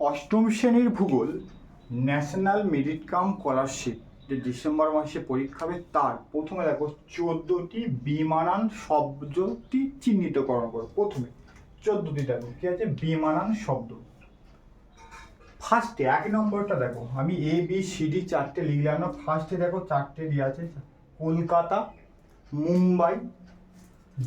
অষ্টম শ্রেণির ভূগোল ন্যাশনাল মেরিট কাম স্কলারশিপ যে ডিসেম্বর মাসে পরীক্ষা হবে, তার প্রথমে দেখো চোদ্দোটি বিমানান শব্দটি চিহ্নিতকরণ করো, প্রথমে। চোদ্দোটি দেখো, কি আছে? বিমানান শব্দ। ফার্স্টে এক নম্বরটা দেখো, আমি এ বি সি ডি চারটে লিখলাম না ফার্স্টে দেখো চারটে দিয়ে আছে, কলকাতা, মুম্বাই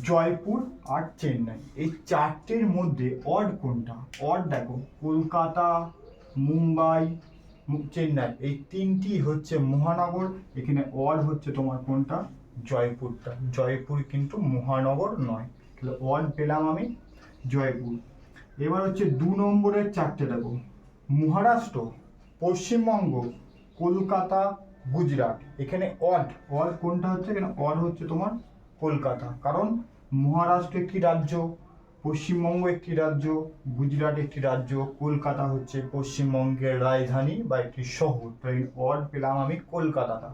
জয়পুর আর চেন্নাই। এই চারটের মধ্যে অড কোনটা? অড দেখো, কলকাতা, মুম্বাই চেন্নাই। এই তিনটি হচ্ছে মহানগর, এখানে অড হচ্ছে তোমার কোনটা? জয়পুরটা। জয়পুর কিন্তু মহানগর নয়। তাহলে অড পেলাম আমি জয়পুর। এবার হচ্ছে দু নম্বরের চারটে দেখো। মহারাষ্ট্র, পশ্চিমবঙ্গ, কলকাতা, গুজরাট। এখানে অড অড কোনটা হচ্ছে? এখানে অড হচ্ছে তোমার কলকাতা। কারণ মহারাষ্ট্র একটি রাজ্য, পশ্চিমবঙ্গ একটি রাজ্য গুজরাট একটি রাজ্য, কলকাতা হচ্ছে পশ্চিমবঙ্গের রাজধানী বা একটি শহর। তো এই অড পেলাম আমি কলকাতাটা।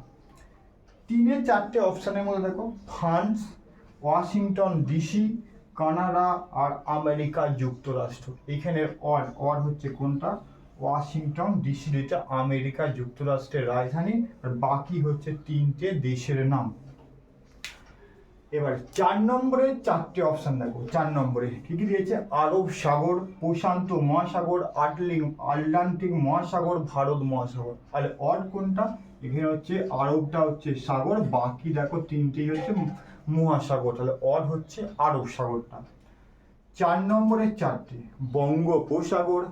তিনে চারটে অপশানের মধ্যে দেখো, ফ্রান্স, ওয়াশিংটন ডিসি, কানাডা আর আমেরিকা যুক্তরাষ্ট্র। এখানে অড অড হচ্ছে কোনটা? ওয়াশিংটন ডিসি, যেটা আমেরিকা যুক্তরাষ্ট্রের রাজধানী, আর বাকি হচ্ছে তিনটে দেশের নাম। এবার চার নম্বরে চারটে অপশন দেখো, চার নম্বরে। কি কি দিয়েছে? আরব সাগর, প্রশান্ত মহাসাগর, আটলিং, আটলান্টিক মহাসাগর, ভারত মহাসাগর। তাহলে অড কোনটা? এখানে হচ্ছে আরবটা হচ্ছে সাগর, বাকি দেখো তিনটেই হচ্ছে মহাসাগর। তাহলে অড হচ্ছে আরব সাগরটা। চার নম্বরে চারটে, বঙ্গোপসাগর,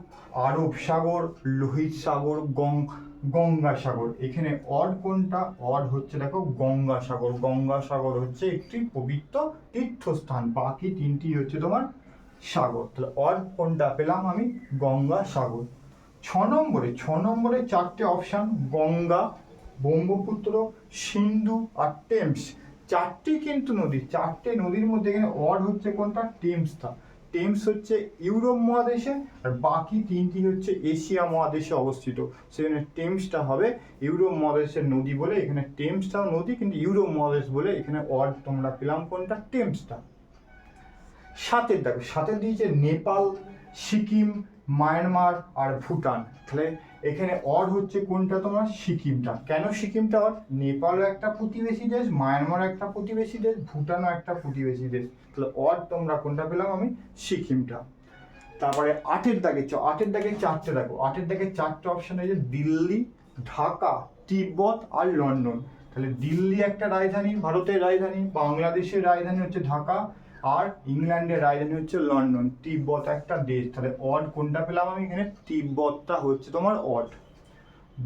আরব সাগর, লোহিত সাগর গঙ্গা সাগর এখানে অড কোনটা? অড হচ্ছে দেখো গঙ্গা সাগর গঙ্গা সাগর হচ্ছে একটি পবিত্র তীর্থস্থান। বাকি তিনটি হচ্ছে তোমার সাগর। তাহলে অড কোনটা পেলাম আমি? গঙ্গা সাগর ছ নম্বরে ছ নম্বরে চারটে অপশান। গঙ্গা, ব্রহ্মপুত্র, সিন্ধু আর টেমস। চারটি কিন্তু নদী। চারটে নদীর মধ্যে এখানে অড হচ্ছে কোনটা? টেমসটা। টেমস হচ্ছে ইউরোপ মহাদেশে আর বাকি তিনটি হচ্ছে এশিয়া মহাদেশে অবস্থিত। সেখানে টেমসটা হবে ইউরোপ মহাদেশের নদী বলে, এখানে টেমসটাও নদী কিন্তু ইউরোপ মহাদেশ বলে, এখানে ওয়ার্ড তোমরা পেলাম কোনটা? টেমসটা সাথে দেখো, সাথে দিয়েছে নেপাল, সিকিম, মায়ানমার আর ভুটান। তাহলে এখানে অড হচ্ছে কোনটা তোমার? সিকিমটা। কেন সিকিমটা অড? নেপালও একটা প্রতিবেশী দেশ মায়ানমার একটা প্রতিবেশী দেশ, ভুটানও একটা প্রতিবেশী দেশ। তাহলে অড তোমরা কোনটা পেলাম আমি? সিকিমটা। তারপরে আটের দাগে আটের দাগে চারটে দেখো। আটের দাগে চারটে অপশন আছে দিল্লি, ঢাকা, তিব্বত আর লন্ডন। তাহলে দিল্লি একটা রাজধানী, ভারতের রাজধানী, বাংলাদেশের রাজধানী হচ্ছে ঢাকা। আর ইংল্যান্ডের রাজধানী হচ্ছে লন্ডন। তিব্বত একটা দেশ। তাহলে অড কোনটা পেলাম আমি এখানে? তিব্বতটা হচ্ছে তোমার অড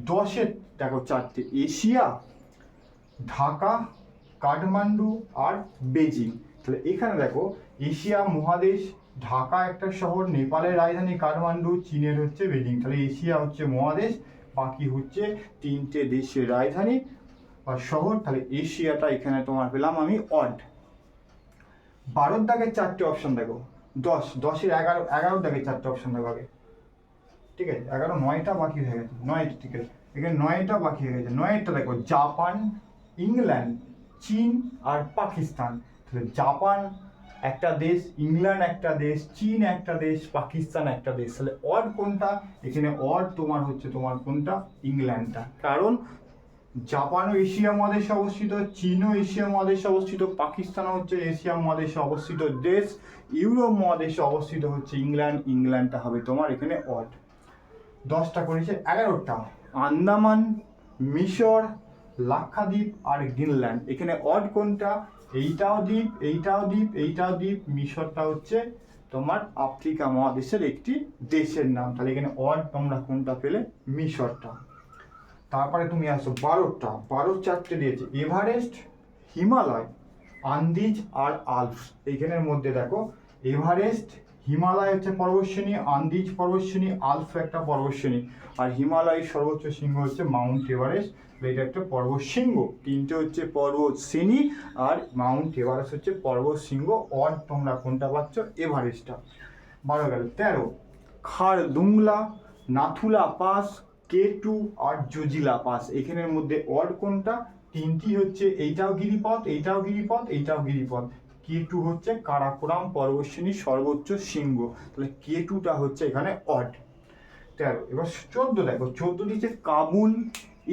দশের দেখো চারটে, এশিয়া, ঢাকা, কাঠমান্ডু আর বেজিং। তাহলে এখানে দেখো, এশিয়া মহাদেশ, ঢাকা একটা শহর, নেপালের রাজধানী, কাঠমান্ডু, চীনের হচ্ছে বেজিং। তাহলে এশিয়া হচ্ছে মহাদেশ, বাকি হচ্ছে তিনটে দেশের রাজধানী বা শহর। তাহলে এশিয়াটা এখানে তোমার পেলাম আমি অড বারোর দাগের চারটে অপশন দেখো। দশ, দশের এগারো, এগারোর দাগের চারটে অপশন দেখো আগে। ঠিক আছে? এগারো, নয়টা বাকি হয়ে গেছে। নয়টা, ঠিক আছে? এখানে নয়টা বাকি হয়ে গেছে। নয়টা দেখো, জাপান, ইংল্যান্ড, চীন আর পাকিস্তান। তাহলে জাপান একটা দেশ, ইংল্যান্ড একটা দেশ, চীন একটা দেশ, পাকিস্তান একটা দেশ। তাহলে অড কোনটা? এখানে অড তোমার হচ্ছে তোমার কোনটা? ইংল্যান্ডটা। কারণ জাপানও এশিয়া মহাদেশে অবস্থিত, চীনও এশিয়া মহাদেশে অবস্থিত, পাকিস্তানও হচ্ছে এশিয়া মহাদেশে অবস্থিত দেশ, ইউরোপ মহাদেশে অবস্থিত হচ্ছে ইংল্যান্ড, ইংল্যান্ডটা হবে তোমার এখানে অড দশটা করেছে এগারোটা। আন্দামান, মিশর, লাক্ষাদ্বীপ আর গ্রিনল্যান্ড। এখানে অড কোনটা? এইটাও দ্বীপ এইটাও দ্বীপ এইটাও দ্বীপ, মিশরটা হচ্ছে তোমার আফ্রিকা মহাদেশের একটি দেশের নাম। তাহলে এখানে অড তোমরা কোনটা পেলে? মিশরটা। তারপরে তুমি আসো, বারোটা বারো চারটে দিয়েছে। এভারেস্ট, হিমালয়, আন্দিজ আর আলপস। এইখানের মধ্যে দেখো, এভারেস্ট, হিমালয় হচ্ছে পর্বতশ্রেণী, আন্দিজ পর্বতশ্রেণী আলফ একটা পর্বতশ্রেণী। আর হিমালয়ের সর্বোচ্চ শৃঙ্গ হচ্ছে মাউন্ট এভারেস্ট এটা একটা পর্বত শৃঙ্গ তিনটে হচ্ছে পর্বত শ্রেণি আর মাউন্ট এভারেস্ট হচ্ছে পর্বত শৃঙ্গ অড তোমরা কোনটা পাচ্ছ? এভারেস্টটা। বারো গেল, তেরো। Khardungla Nathula pass K two আর জজিলা পাস এখানের মধ্যে অড কোনটা? তিনটি হচ্ছে এইটাও গিরিপথ এইটাও গিরিপথ এইটাও গিরিপথ। কে টু হচ্ছে কারাকোরাম পর্বশ্রেণীর সর্বোচ্চ শৃঙ্গ। তাহলে কে টুটা হচ্ছে এখানে অড তেরো, এবার চোদ্দ দেখো। চোদ্দ দিচ্ছে কাবুল,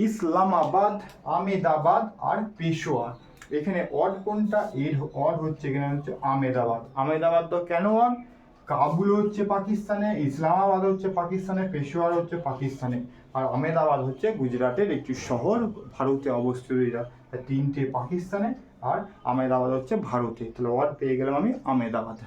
ইসলামাবাদ, আমেদাবাদ আর পেশোয়ার। এখানে অড কোনটা? এর অড হচ্ছে এখানে হচ্ছে আমেদাবাদ। আমেদাবাদ তো কেন অড কাবুল হচ্ছে পাকিস্তানে, ইসলামাবাদ হচ্ছে পাকিস্তানে পেশোয়ার হচ্ছে পাকিস্তানে। আর আমেদাবাদ হচ্ছে গুজরাটের একটি শহর, ভারতে অবস্থিত এটা। তিনটে পাকিস্তানে আর আমেদাবাদ হচ্ছে ভারতে। তাহলে অড পেয়ে গেলাম আমি আমেদাবাদ